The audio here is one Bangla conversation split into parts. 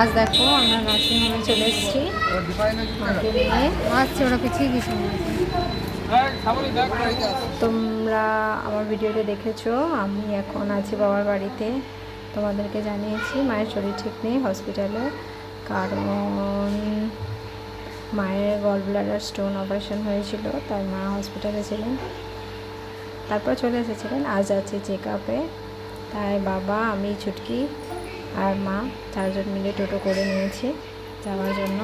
আজ দেখো আমরা নার্সিংহোমে চলে এসেছি। নিয়ে। আচ্ছা ওরা পিছিয়ে কি তোমরা আমার ভিডিওতে দেখেছ? আমি এখন আছি বাবার বাড়িতে। তোমাদেরকে জানিয়েছি, মায়ের শরীর ঠিক নেই হসপিটালে কারণ মায়ের গল ব্লাডার স্টোন অপারেশন হয়েছিল, তাই মা হসপিটালে ছিলেন। তারপর চলে এসেছিলেন, আজ আছে চেক আপে তাই বাবা, আমি, ছুটকি আর মা চারজন মিলে টোটো করে নিয়েছি যাওয়ার জন্য।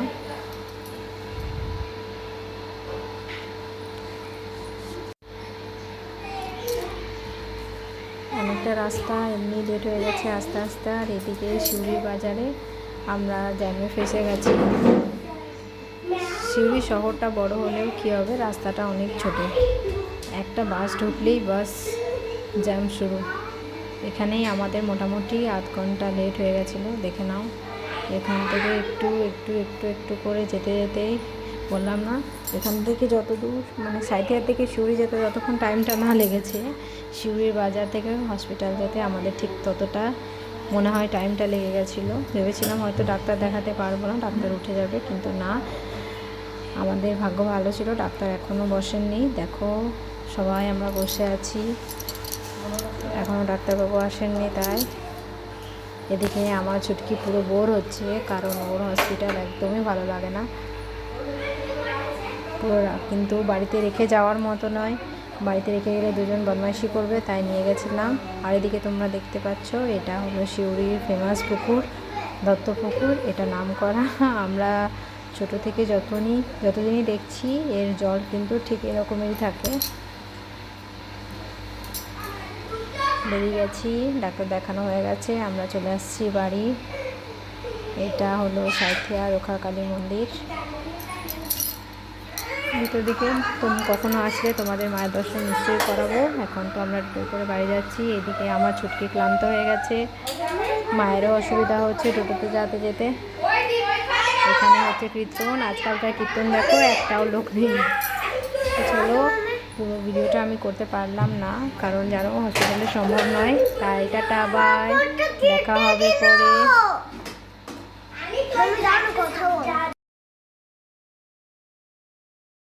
অনেকটা রাস্তা, এমনি লেট হয়ে গেছে আস্তে আস্তে। আর এদিকে শিউরি বাজারে আমরা জ্যামে ফেসে গেছি। শিউরি শহরটা বড় হলেও কী হবে, রাস্তাটা অনেক ছোট। একটা বাস ঢুকলেই বাস জ্যাম শুরু। এখানেই আমাদের মোটামুটি আধ ঘণ্টা লেট হয়ে গেছিল, দেখে নাও। এখান থেকে একটু একটু একটু একটু করে যেতে যেতেই বললাম না, এখান থেকে যত দূর মানে সাইথিয়া থেকে শিউরি যেতে যতক্ষণ টাইমটা না লেগেছে, শিউরির বাজার থেকে হসপিটাল যেতে আমাদের ঠিক ততটা মনে হয় টাইমটা লেগে গেছিল। ভেবেছিলাম হয়তো ডাক্তার দেখাতে পারব না, ডাক্তার উঠে যাবে, কিন্তু না। আমাদের ভাগ্য ভালো ছিল, ডাক্তার এখনও বসেননি। দেখো, সবাই আমরা বসে আছি। এখনও ডাক্তারবাবু আসেননি তাই। এদিকে আমার ছুটকি পুরো বোর হচ্ছে, কারণ ওর হসপিটাল একদমই ভালো লাগে না। পুরো কিন্তু বাড়িতে রেখে যাওয়ার মতো নয়। বাড়িতে রেখে গেলে দুজন বদমাইশি করবে, তাই নিয়ে গেছিলাম। আর এদিকে তোমরা দেখতে পাচ্ছ, এটা হলো শিউরির ফেমাস পুকুর দত্ত পুকুর এটা নাম করা আমরা ছোট থেকে যতনই যতদিনই দেখছি, এর জল কিন্তু ঠিক এরকমেরই থাকে। বেরিয়ে গেছি, ডাক্তার দেখানো হয়ে গেছে, আমরা চলে আসছি বাড়ি। এটা হলো সাইথিয়া রোখা কালী মন্দির। ভিতর দিকে তুমি কখনো আসলে তোমাদের মায়ের দর্শন নিশ্চয়ই করাবো। এখন তো আমরা টোটো করে বাড়ি যাচ্ছি, এদিকে আমার ছুটকি ক্লান্ত হয়ে গেছে। মায়েরও অসুবিধা হচ্ছে টোটোতে যেতে যেতে। এখানে হচ্ছে কীর্তন, আজকালকার কীর্তন দেখো, একটাও লোক নেই। চলো আমি করতে পারলাম না কারণ জানো হসপিটালে সম্ভব নয়। তাই টাটা বাই দেখা হবে পরে।